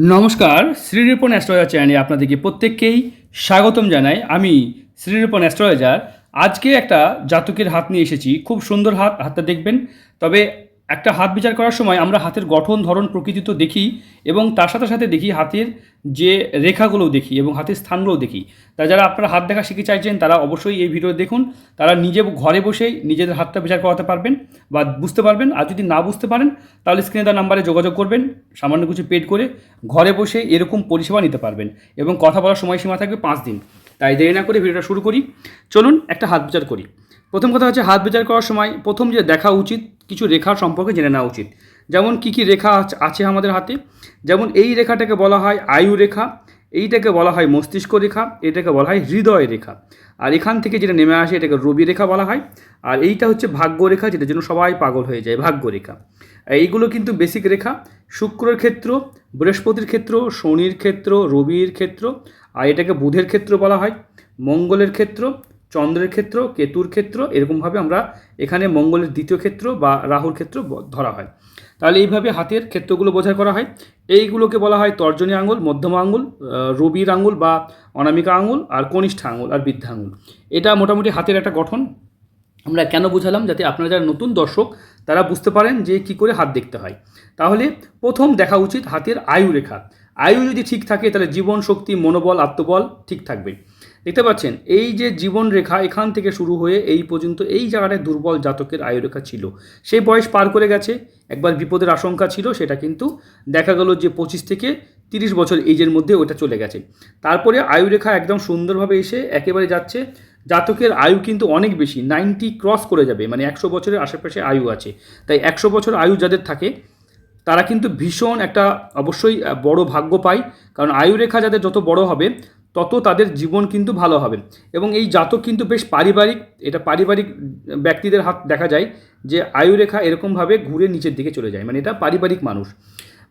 নমস্কার, শ্রীরূপন অ্যাস্ট্রোলজার চ্যানেলে আপনাদেরকে প্রত্যেককেই স্বাগতম জানাই। আমি শ্রীরূপন অ্যাস্ট্রোলজার। আজকে একটা জাতকের হাত নিয়ে এসেছি। খুব সুন্দর হাত, হাতটা দেখবেন। তবে একটা হাত বিচার করার সময় আমরা হাতের গঠন, ধরন প্রকৃতি তো দেখি এবং তার সাথে সাথে দেখি হাতের যে রেখাগুলোও দেখি এবং হাতের স্থানগুলোও দেখি। তাই যারা আপনারা হাত দেখা শিখে চাইছেন, তারা অবশ্যই এই ভিডিও দেখুন। তারা নিজে ঘরে বসেই নিজেদের হাতটা বিচার করাতে পারবেন বা বুঝতে পারবেন। আর যদি না বুঝতে পারেন, তাহলে স্ক্রিনে দেওয়া নাম্বারে যোগাযোগ করবেন। সামান্য কিছু পেড করে ঘরে বসে এরকম পরিষেবা নিতে পারবেন এবং কথা বলার সময়সীমা থাকবে পাঁচ দিন। তাই দেরি না করে ভিডিওটা শুরু করি। চলুন একটা হাত বিচার করি। প্রথম কথা হচ্ছে হাত বিচার করার সময় প্রথম যে দেখা উচিত, কিছু রেখা সম্পর্কে জেনে নেওয়া উচিত। যেমন কি কি রেখা আছে আমাদের হাতে? যেমন এই রেখাটাকে বলা হয় আয়ু রেখা, এইটাকে বলা হয় মস্তিষ্ক রেখা, এটাকে বলা হয় হৃদয় রেখা। আর এখান থেকে যেটা নেমে আসে এটাকে রবি রেখা বলা হয়। আর এইটা হচ্ছে ভাগ্য রেখা, যেটার জন্য সবাই পাগল হয়ে যায়, ভাগ্য রেখা। এইগুলো কিন্তু বেসিক রেখা। শুক্রর ক্ষেত্র বৃহস্পতির ক্ষেত্র, শনির ক্ষেত্র, রবির ক্ষেত্র, আর এটাকে বুধের ক্ষেত্র বলা হয়। মঙ্গলের ক্ষেত্র, চন্দ্রের ক্ষেত্র, কেতুর ক্ষেত্র, এরকমভাবে আমরা এখানে মঙ্গলের দ্বিতীয় ক্ষেত্র বা রাহুর ক্ষেত্র ধরা হয়। তাহলে এইভাবে হাতের ক্ষেত্রগুলো বোঝাই করা হয়। এইগুলোকে বলা হয় তর্জনী আঙুল, মধ্যমা আঙুল রবির আঙুল বা অনামিকা আঙুল আর কনিষ্ঠ আঙুল আর বৃদ্ধা আঙুল। এটা মোটামুটি হাতের একটা গঠন। আমরা কেন বুঝালাম? যাতে আপনারা যারা নতুন দর্শক তারা বুঝতে পারেন যে কি করে হাত দেখতে হয়। তাহলে প্রথম দেখা উচিত হাতের আয়ু রেখা। আয়ু যদি ঠিক থাকে, তাহলে জীবন শক্তি, মনোবল, আত্মবল ঠিক থাকবে। দেখতে পাচ্ছেন, এই যে জীবন রেখা এখান থেকে শুরু হয়ে এই পর্যন্ত এই জায়গাটায় দুর্বল জাতকের আয়ু রেখা ছিল। সেই বয়স পার করে গেছে, একবার বিপদের আশঙ্কা ছিল, সেটা কিন্তু দেখা গেল যে পঁচিশ থেকে তিরিশ বছর এইজের মধ্যে ওটা চলে গেছে। তারপরে আয়ু রেখা একদম সুন্দরভাবে এসে একেবারে যাচ্ছে জাতকের আয়ু কিন্তু অনেক বেশি নাইনটি ক্রস করে যাবে মানে একশো বছরের আশেপাশে আয়ু আছে। তাই একশো বছর আয়ু যাদের থাকে, তারা কিন্তু ভীষণ একটা অবশ্যই বড় ভাগ্য পায়। কারণ আয়ুরেখা যাদের যত বড় হবে, তত তাদের জীবন কিন্তু ভালো হবে। এবং এই জাতক কিন্তু বেশ পারিবারিক, এটা পারিবারিক ব্যক্তিদের হাত দেখা যায় যে আয়ুরেখা এরকমভাবে ঘুরে নিচের দিকে চলে যায়। মানে এটা পারিবারিক মানুষ।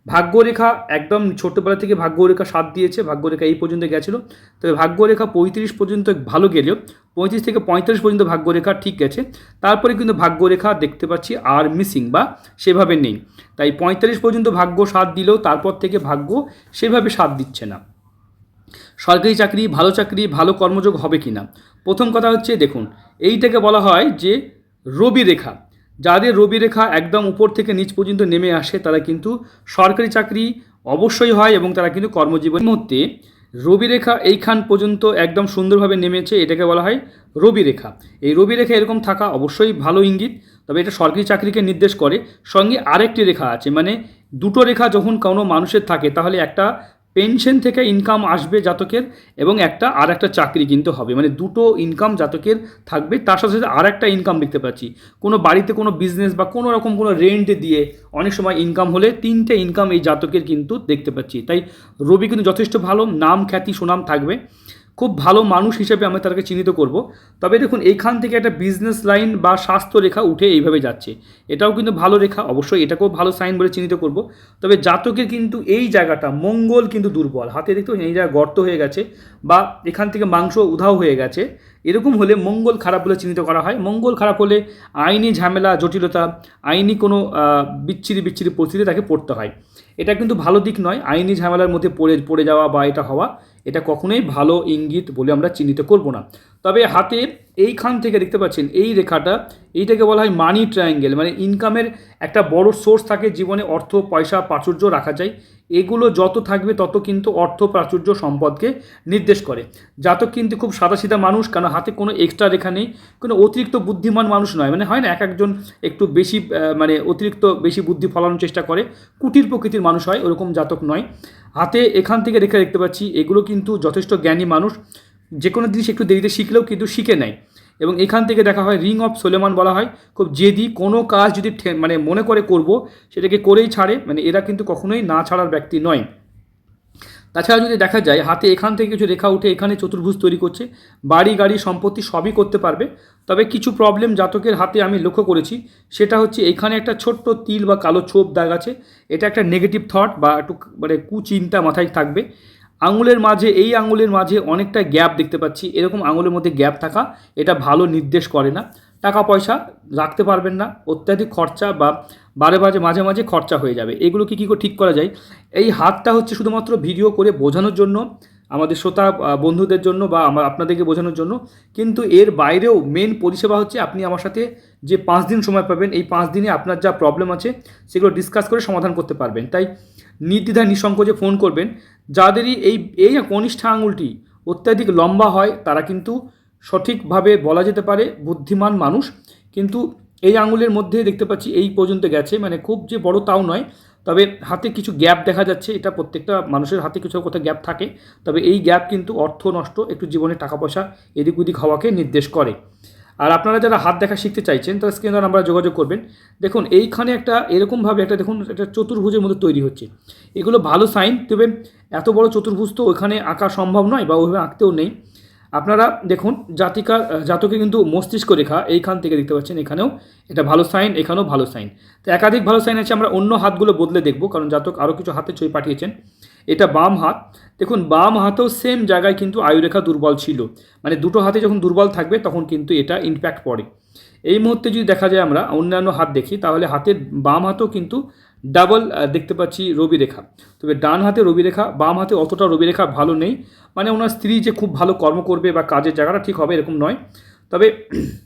ভাগ্যরেখা একদম ছোট্টবেলা থেকে ভাগ্যরেখা সাত দিয়েছে, ভাগ্যরেখা এই পর্যন্ত গেছিল। তবে ভাগ্যরেখা পঁয়ত্রিশ পর্যন্ত ভালো গেলেও, পঁয়ত্রিশ থেকে পঁয়তাল্লিশ পর্যন্ত ভাগ্যরেখা ঠিক গেছে। তারপরে কিন্তু ভাগ্যরেখা দেখতে পাচ্ছি আর মিসিং বা সেভাবে নেই। তাই পঁয়তাল্লিশ পর্যন্ত ভাগ্য সাথ দিলেও তারপর থেকে ভাগ্য সেভাবে সাথ দিচ্ছে না। সরকারি চাকরি, ভালো চাকরি, ভালো কর্মযোগ হবে কি না প্রথম কথা হচ্ছে, দেখুন, এইটাকে বলা হয় যে রবি রেখা যাদের রবি রেখা একদম উপর থেকে নিচ পর্যন্ত নেমে আসে, তারা কিন্তু সরকারি চাকরি অবশ্যই হয় এবং তারা কিন্তু কর্মজীবন মধ্যে রবি রেখা এইখান পর্যন্ত একদম সুন্দরভাবে নেমেছে, এটাকে বলা হয় রবি রেখা এই রবি রেখা এরকম থাকা অবশ্যই ভালো ইঙ্গিত, তবে এটা সরকারি চাকরিকে নির্দেশ করে। সঙ্গে আরেকটি রেখা আছে মানে দুটো রেখা যখন কোনো মানুষের থাকে, তাহলে একটা পেনশন থেকে ইনকাম আসবে জাতকের এবং একটা, আর একটা চাকরি কিন্তু হবে। মানে দুটো ইনকাম জাতকের থাকবে, তার সাথে সাথে আর একটা ইনকাম দেখতে পাচ্ছি। কোনো বাড়িতে কোনো বিজনেস বা কোনো রকম কোনো রেন্ট দিয়ে অনেক সময় ইনকাম হলে তিনটে ইনকাম এই জাতকের কিন্তু দেখতে পাচ্ছি। তাই রবি কিন্তু যথেষ্ট ভালো, নাম খ্যাতি সুনাম থাকবে। খুব ভালো মানুষ হিসেবে আমরা তাকে চিহ্নিত করব। তবে দেখুন, এইখান থেকে একটা বিজনেস লাইন বা স্বাস্থ্য রেখা উঠে এইভাবে যাচ্ছে। এটাও কিন্তু ভালো রেখা, অবশ্যই এটাকেও ভালো সাইন বলে চিহ্নিত করব। তবে জাতকের কিন্তু এই জায়গাটা মঙ্গল কিন্তু দুর্বল। হাতে দেখতে এই জায়গা গর্ত হয়ে গেছে বা এখান থেকে মাংস উধাও হয়ে গেছে। এরকম হলে মঙ্গল খারাপ বলে চিহ্নিত করা হয়। মঙ্গল খারাপ হলে আইনি ঝামেলা, জটিলতা, আইনি কোনো বিচ্ছিরি বিচ্ছিরি পরিস্থিতি তাকে পড়তে হয়। এটা কিন্তু ভালো দিক নয়, আইনি ঝামেলার মধ্যে পড়ে পড়ে যাওয়া বা এটা হওয়া। এটা কখনোই ভালো ইঙ্গিত বলে আমরা চিহ্নিত করব না। তবে হাতে এইখান থেকে দেখতে পাচ্ছেন, এই রেখাটা, এইটাকে বলা হয় মানি ট্রায়াঙ্গেল মানে ইনকামের একটা বড় সোর্স থাকে জীবনে অর্থ, পয়সা, প্রাচুর্য রাখা যায়। এগুলো যত থাকবে তত কিন্তু অর্থ, প্রাচুর্য, সম্পদকে নির্দেশ করে। জাতক কিন্তু খুব সাদাসিধা মানুষ কারণ হাতে কোনো এক্সট্রা রেখা নেই, কোনো অতিরিক্ত বুদ্ধিমান মানুষ নয়। মানে হয় না, এক একজন একটু বেশি মানে অতিরিক্ত বেশি বুদ্ধি ফলানোর চেষ্টা করে, কুটির প্রকৃতির মানুষ হয়, ওরকম জাতক নয়। হাতে এখান থেকে রেখা দেখতে পাচ্ছি, এগুলো কিন্তু যথেষ্ট জ্ঞানী মানুষ। যে কোনো জিনিস একটু দেরিতে শিখলেও কিন্তু শিখে নেয়। এবং এখান থেকে দেখা হয় রিং অফ সোলেমান বলা হয়, খুব জেদি, কোনো কাজ যদি মানে মনে করে করব, সেটাকে করেই ছাড়ে মানে এরা কিন্তু কখনোই না ছাড়ার ব্যক্তি নয়। তাছাড়া যদি দেখা যায়, হাতে এখান থেকে কিছু রেখা উঠে এখানে চতুর্ভুজ তৈরি করছে, বাড়ি, গাড়ি, সম্পত্তি সবই করতে পারবে। তবে কিছু প্রবলেম জাতকের হাতে আমি লক্ষ্য করেছি, সেটা হচ্ছে এখানে একটা ছোট্ট তিল বা কালো ছোপ দাগ আছে, এটা একটা নেগেটিভ থট বা একটু মানে কুচিন্তা মাথায় থাকবে। আঙুলের মাঝে, এই আঙুলের মাঝে অনেকটা গ্যাপ দেখতে পাচ্ছি। এরকম আঙুলের মধ্যে গ্যাপ থাকা, এটা ভালো নির্দেশ করে না। টাকা পয়সা রাখতে পারবেন না, অত্যাধিক খরচা বা বারে বাজে মাঝে মাঝে খরচা হয়ে যাবে। এগুলোকে কী করে ঠিক করা যায়? এই হাতটা হচ্ছে শুধুমাত্র ভিডিও করে বোঝানোর জন্য, আমাদের শ্রোতা বন্ধুদের জন্য বা আমার আপনাদেরকে বোঝানোর জন্য। কিন্তু এর বাইরেও মেন পরিষেবা হচ্ছে আপনি আমার সাথে যে পাঁচ দিন সময় পাবেন, এই পাঁচ দিনে আপনার যা প্রবলেম আছে, সেগুলো ডিসকাস করে সমাধান করতে পারবেন। তাই নির্দ্বিধায় নিঃসংকোচে ফোন করবেন। যাদেরই এই এই কনিষ্ঠা আঙুলটি অত্যাধিক লম্বা হয়, তারা কিন্তু সঠিকভাবে বলা যেতে পারে বুদ্ধিমান মানুষ। কিন্তু এই আঙুলের মধ্যে দেখতে পাচ্ছি এই পর্যন্ত গেছে। মানে খুব যে বড় তাও নয়, তবে হাতে কিছু গ্যাপ দেখা যাচ্ছে। এটা প্রত্যেকটা মানুষের হাতে কিছু কোথাও গ্যাপ থাকে। তবে এই গ্যাপ কিন্তু অর্থ নষ্ট, একটু জীবনে টাকা পয়সা এদিক ওদিক হওয়াকে নির্দেশ করে। আর আপনারা যারা হাত দেখা শিখতে চাইছেন তারা স্ক্রিনে আমরা যোগাযোগ করবেন। দেখুন, এইখানে একটা এরকমভাবে একটা দেখুন, একটা চতুর্ভুজের মধ্যে তৈরি হচ্ছে। এগুলো ভালো সাইন তবে এত বড় চতুর্ভুজ তো ওখানে আঁকা সম্ভব নয় বা ওইভাবে আঁকতেও নেই। আপনারা দেখুন, জাতিকার জাতকে কিন্তু মস্তিষ্ক রেখা এইখান থেকে দেখতে পাচ্ছেন এখানেও এটা ভালো সাইন এখানেও ভালো সাইন তো একাধিক ভালো সাইন আছে, আমরা অন্য হাতগুলো বদলে দেখব, কারণ জাতক আরও কিছু হাতে ছবি পাঠিয়েছেন। এটা বাম হাত। দেখুন, বাম হাতেও সেম জায়গায় কিন্তু আয়ুরেখা দুর্বল ছিল। মানে দুটো হাতে যখন দুর্বল থাকবে, তখন কিন্তু এটা ইম্প্যাক্ট পড়ে। এই মুহূর্তে যদি দেখা যায় আমরা, অন্যান্য হাত দেখি, তাহলে হাতের বাম হাতেও কিন্তু ডাবল দেখতে পাচ্ছি রবি রেখা তবে ডান হাতে রবি রেখা বাম হাতে অতটা রবি রেখা ভালো নেই। মানে ওনার স্ত্রী যে খুব ভালো কর্ম করবে বা কাজের জায়গাটা ঠিক হবে এরকম নয়। তবে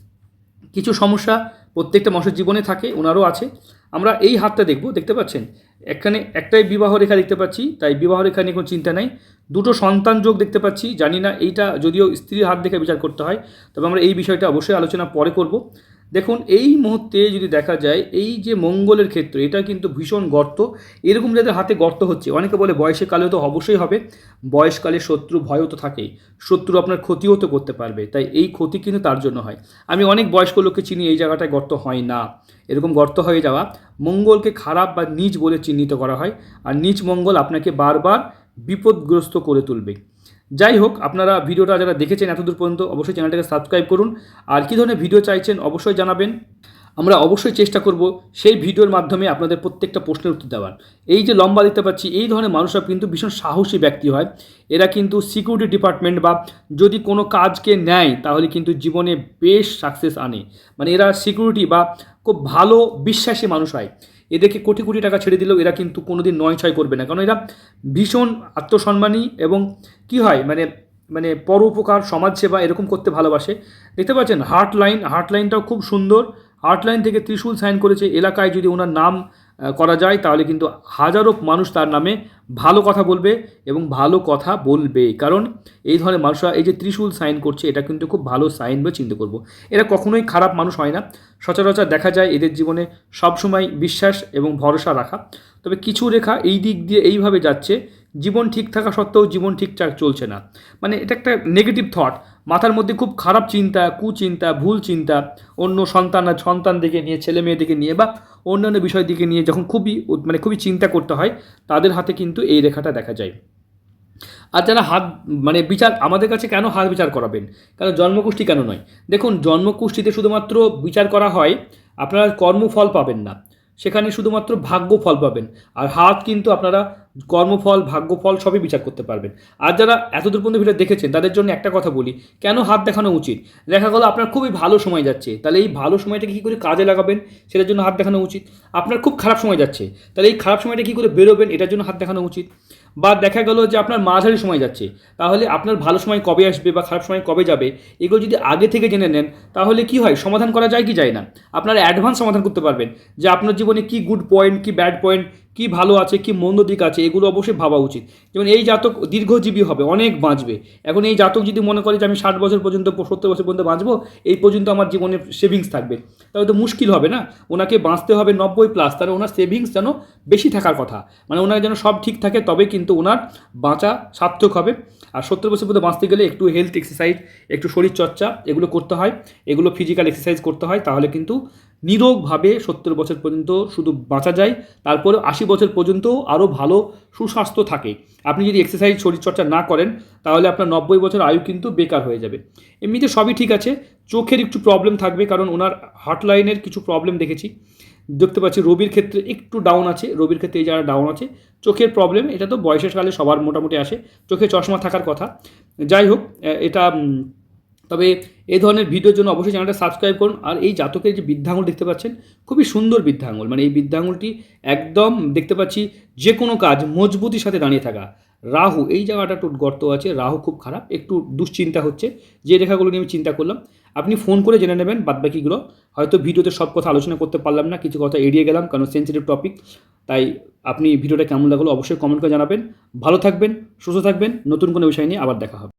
কিছু সমস্যা প্রত্যেকটা মানুষের জীবনে থাকে, ওনারও আছে। আমরা এই হাতটা দেখব, দেখতে পাচ্ছেন? এখানে একটাই বিবাহ রেখা দেখতে পাচ্ছি, তাই বিবাহ রেখা নিয়ে কোনো চিন্তা নাই। দুটো সন্তান যোগ দেখতে পাচ্ছি, জানি না এইটা যদিও স্ত্রীর হাত দেখে বিচার করতে হয়, তবে আমরা এই বিষয়টা অবশ্যই আলোচনা পরে করব। দেখুন, এই মুহূর্তে যদি দেখা যায়, এই যে মঙ্গলের ক্ষেত্রে, এটা কিন্তু ভীষণ গর্ত। এরকম যাদের হাতে গর্ত হচ্ছে, অনেকে বলে বয়সে কালেও তো অবশ্যই হবে। বয়সকালে শত্রু ভয়ও তো থাকেই। শত্রু আপনার ক্ষতিও তো করতে পারবে, তাই এই ক্ষতি কিন্তু তার জন্য হয়। আমি অনেক বয়স্ক লোককে চিনি, এই জায়গাটায় গর্ত হয় না। এরকম গর্ত হয়ে যাওয়া, মঙ্গলকে খারাপ বা নিচ বলে চিহ্নিত করা হয়। আর নিচ মঙ্গল আপনাকে বারবার বিপদগ্রস্ত করে তুলবে। যাই হোক আপনারা ভিডিওটা যারা দেখেছেন এতদূর পর্যন্ত অবশ্যই চ্যানেলটাকে সাবস্ক্রাইব করুন। আর কী ধরনের ভিডিও চাইছেন অবশ্যই জানাবেন। আমরা অবশ্যই চেষ্টা করব সেই ভিডিওর মাধ্যমে আপনাদের প্রত্যেকটা প্রশ্নের উত্তর দেওয়ার। এই যে লম্বা দেখতে পাচ্ছি, এই ধরনের মানুষরা কিন্তু ভীষণ সাহসী ব্যক্তি হয়। এরা কিন্তু সিকিউরিটি ডিপার্টমেন্ট বা যদি কোনো কাজকে নেয়, তাহলে কিন্তু জীবনে বেশ সাকসেস আনে। মানে এরা সিকিউরিটি বা খুব ভালো বিশ্বাসী মানুষ হয়। এদেরকে কোটি কোটি টাকা ছেড়ে দিলেও এরা কিন্তু কোনোদিন নয় ছয় করবে না। কারণ এরা ভীষণ আত্মসম্মানী এবং কি হয় মানে মানে পরোপকার, সমাজসেবা এরকম করতে ভালোবাসে। দেখতে পাচ্ছেন হার্ট লাইন হার্ট লাইনটাও খুব সুন্দর। হার্ট লাইন থেকে ত্রিশূল সাইন করেছে। এলাকায় যদি ওনার নাম করা যায়, তাহলে কিন্তু হাজারো মানুষ তার নামে ভালো কথা বলবে এবং ভালো কথা বলবে। কারণ এই ধরনের মানুষরা, এই যে ত্রিশূল সাইন করছে, এটা কিন্তু খুব ভালো সাইন বলে চিন্তা করব। এরা কখনোই খারাপ মানুষ হয় না। সচরাচর দেখা যায় এদের জীবনে সবসময় বিশ্বাস এবং ভরসা রাখা। তবে কিছু রেখা এই দিক দিয়ে এইভাবে যাচ্ছে, জীবন ঠিক থাকা সত্ত্বেও জীবন ঠিকঠাক চলছে না। মানে এটা একটা নেগেটিভ থট মাথার মধ্যে খুব খারাপ চিন্তা, কুচিন্তা, ভুল চিন্তা, অন্য সন্তান সন্তান দেখে নিয়ে, ছেলে মেয়ে দিকে নিয়ে বা অন্যান্য বিষয় দিকে নিয়ে যখন খুবই মানে খুবই চিন্তা করতে হয়, তাদের হাতে কিন্তু এই রেখাটা দেখা যায়। আর যারা হাত মানে বিচার, আমাদের কাছে কেন হাত বিচার করাবেন? কারণ জন্মকুষ্ঠী কেন নয়? দেখুন জন্মকুষ্ঠীতে শুধুমাত্র বিচার করা হয়, আপনারা কর্মফল পাবেন না। সেখানে শুধুমাত্র ভাগ্য ফল পাবেন। আর হাত কিন্তু আপনারা কর্মফল, ভাগ্যফল সবই বিচার করতে পারবেন। আর যারা এতদূর পর্যন্ত ভিডিও দেখেছেন, তাদের জন্য একটা কথা বলি, কেন হাত দেখানো উচিত? দেখা গেলো আপনার খুবই ভালো সময় যাচ্ছে, তাহলে এই ভালো সময়টাকে কী করে কাজে লাগাবেন? সেটার জন্য হাত দেখানো উচিত। আপনার খুব খারাপ সময় যাচ্ছে, তাহলে এই খারাপ সময়টা কী করে বেরোবেন? এটার জন্য হাত দেখানো উচিত। বা দেখা গেল যে আপনার মাঝারি সময় যাচ্ছে, তাহলে আপনার ভালো সময় কবে আসবে বা খারাপ সময় কবে যাবে, এগুলো যদি আগে থেকে জেনে নেন, তাহলে কি হয়? সমাধান করা যায় কি যায় না? আপনারা অ্যাডভান্স সমাধান করতে পারবেন, যে আপনার জীবনে কি গুড পয়েন্ট কি ব্যাড পয়েন্ট কি ভালো আছে, কি মন্দ দিক আছে, এগুলো অবশ্যই ভাবা উচিত। যেমন এই জাতক দীর্ঘজীবী হবে, অনেক বাঁচবে। এখন এই জাতক যদি মনে করে যে আমি ষাট বছর পর্যন্ত, সত্তর বছর পর্যন্ত বাঁচবো, এই পর্যন্ত আমার জীবনে সেভিংস থাকবে। তাহলে তো মুশকিল হবে না? ওনাকে বাঁচতে হবে নব্বই প্লাস তাহলে ওনার সেভিংস যেন বেশি থাকার কথা। মানে ওনার যেন সব ঠিক থাকে, তবে কিন্তু ওনার বাঁচা সার্থক হবে। আর সত্তর বছর পর্যন্ত বাঁচতে গেলে একটু হেলথ এক্সারসাইজ একটু শরীরচর্চা, এগুলো করতে হয়। এগুলো ফিজিক্যাল এক্সারসাইজ করতে হয়, তাহলে কিন্তু নিরোগভাবে সত্তর বছর পর্যন্ত শুধু বাঁচা যায়, তারপরে আশি বছর পর্যন্ত আরও ভালো সুস্বাস্থ্য থাকে। আপনি যদি এক্সারসাইজ শরীরচর্চা না করেন, তাহলে আপনার নব্বই বছর আয়ু কিন্তু বেকার হয়ে যাবে। এমনিতে সবই ঠিক আছে, চোখের একটু প্রবলেম থাকবে কারণ ওনার হার্ট লাইনের কিছু প্রবলেম দেখেছি। দেখতে পাচ্ছি রবির ক্ষেত্রে একটু ডাউন আছে, রবির ক্ষেত্রে এই জায়গায় ডাউন আছে, চোখের প্রবলেম এটা তো বয়সের কালে সবার মোটামুটি আসে, চোখে চশমা থাকার কথা। যাই হোক এটা তবে এই ধরনের ভিডিওর জন্য অবশ্যই চ্যানেলটা সাবস্ক্রাইব করুন। আর এই জাতকের যে বৃদ্ধাঙ্গুল দেখতে পাচ্ছেন, খুবই সুন্দর বৃদ্ধাঙ্গুল। মানে এই বৃদ্ধাঙ্গুলটি একদম দেখতে পাচ্ছি যে কোনো কাজ মজবুতির সাথে দাঁড়িয়ে থাকা। রাহু, এই জায়গাটা একটু গর্ত আছে, রাহু খুব খারাপ, একটু দুশ্চিন্তা হচ্ছে। যে রেখাগুলো নিয়ে আমি চিন্তা করলাম, আপনি ফোন করে জেনে নেবেন বাদবাকিগুলো। হয়তো ভিডিওতে সব কথা আলোচনা করতে পারলাম না, কিছু কথা এড়িয়ে গেলাম, কারণ সেন্সিটিভ টপিক তাই আপনি ভিডিওটা কেমন লাগল অবশ্যই কমেন্ট করে জানাবেন। ভালো থাকবেন, সুস্থ থাকবেন, নতুন কোনো বিষয় নিয়ে আবার দেখা হবে।